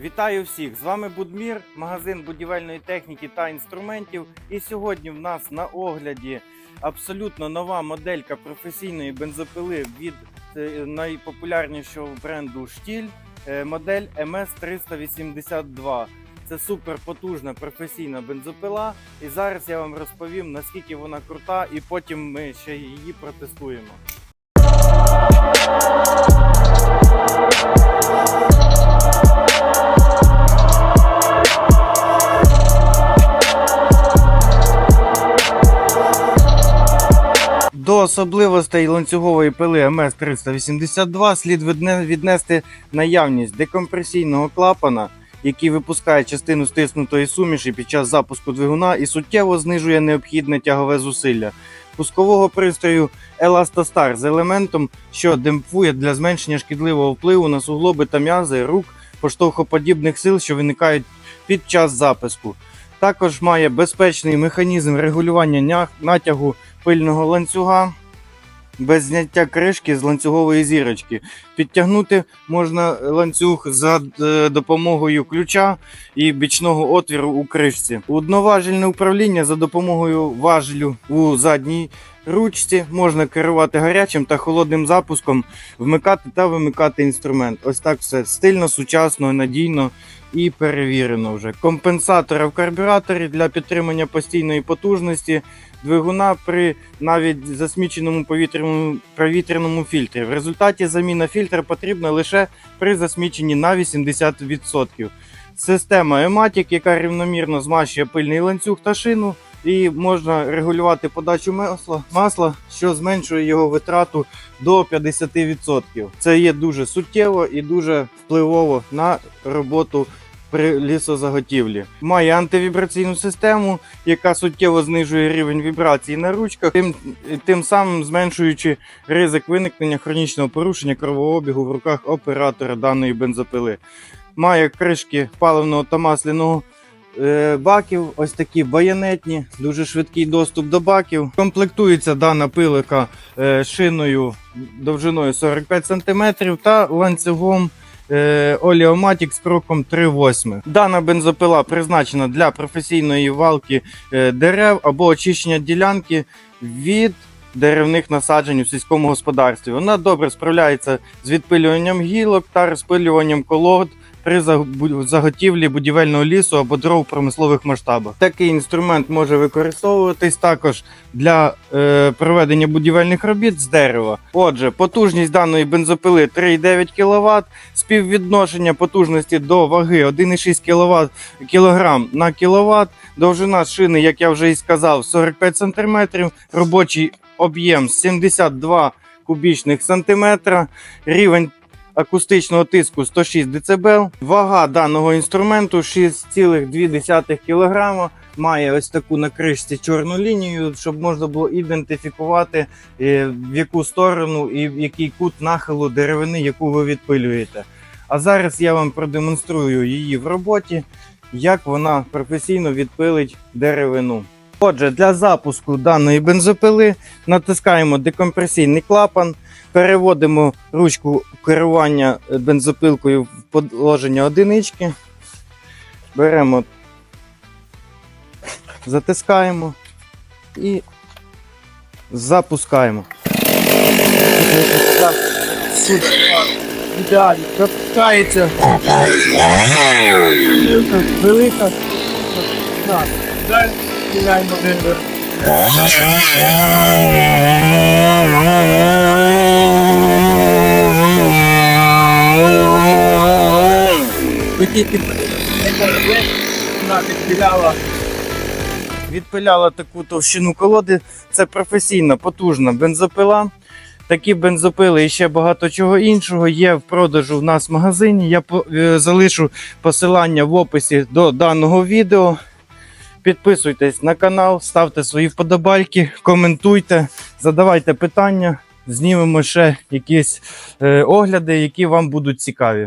Вітаю всіх! З вами Будмір, магазин будівельної техніки та інструментів. І сьогодні в нас на огляді абсолютно нова моделька професійної бензопили від е, найпопулярнішого бренду Штіль, е, модель MS382. Це супер потужна професійна бензопила. І зараз я вам розповім наскільки вона крута, і потім ми ще її протестуємо. До особливостей ланцюгової пили МС-382 слід відне- віднести наявність декомпресійного клапана, який випускає частину стиснутої суміші під час запуску двигуна і суттєво знижує необхідне тягове зусилля. Пускового пристрою Еластостар з елементом, що демпфує для зменшення шкідливого впливу на суглоби та м'язи рук поштовхоподібних сил, що виникають під час запуску. Також має безпечний механізм регулювання натягу пильного ланцюга без зняття кришки з ланцюгової зірочки. Підтягнути можна ланцюг за е, допомогою ключа і бічного отвіру у кришці. Одноважельне управління за допомогою важелю у задній ручці можна керувати гарячим та холодним запуском, вмикати та вимикати інструмент. Ось так все стильно, сучасно, надійно і перевірено вже. Компенсатори в карбюраторі для підтримання постійної потужності двигуна при навіть засміченому повітряному провітряному фільтрі. В результаті заміна фільтра потрібна лише при засміченні на 80%. Система Ematic, яка рівномірно змащує пильний ланцюг та шину, і можна регулювати подачу масла, масла, що зменшує його витрату до 50%. Це є дуже суттєво і дуже впливово на роботу при лісозаготівлі. Має антивібраційну систему, яка суттєво знижує рівень вібрації на ручках, тим, тим самим зменшуючи ризик виникнення хронічного порушення кровообігу в руках оператора даної бензопили. Має кришки паливного та масляного баків, ось такі баянетні, дуже швидкий доступ до баків. Комплектується дана пилика е, шиною довжиною 45 см та ланцюгом е, Oleomatic з кроком 3,8. Дана бензопила призначена для професійної валки е, дерев або очищення ділянки від деревних насаджень у сільському господарстві. Вона добре справляється з відпилюванням гілок та розпилюванням колод при заготівлі будівельного лісу або дров в промислових масштабах. Такий інструмент може використовуватись також для е, проведення будівельних робіт з дерева. Отже, потужність даної бензопили 3,9 кВт, співвідношення потужності до ваги 1,6 кВт кг на кВт, довжина шини, як я вже і сказав, 45 см, робочий об'єм 72 кубічних сантиметра, рівень акустичного тиску 106 дБ. Вага даного інструменту 6,2 кг. Має ось таку на кришці чорну лінію, щоб можна було ідентифікувати, е, в яку сторону і в який кут нахилу деревини, яку ви відпилюєте. А зараз я вам продемонструю її в роботі, як вона професійно відпилить деревину. Отже, для запуску даної бензопили натискаємо декомпресійний клапан, переводимо ручку керування бензопилкою в положення одинички, беремо, затискаємо і запускаємо. Ідеально, запускається велика. Вона відпиляла. Відпиляла таку товщину колоди. Це професійна, потужна бензопила. Такі бензопили і ще багато чого іншого є в продажу в нас в магазині. Я е, залишу посилання в описі до даного відео. Підписуйтесь на канал, ставте свої вподобайки, коментуйте, задавайте питання. Знімемо ще якісь е, огляди, які вам будуть цікаві.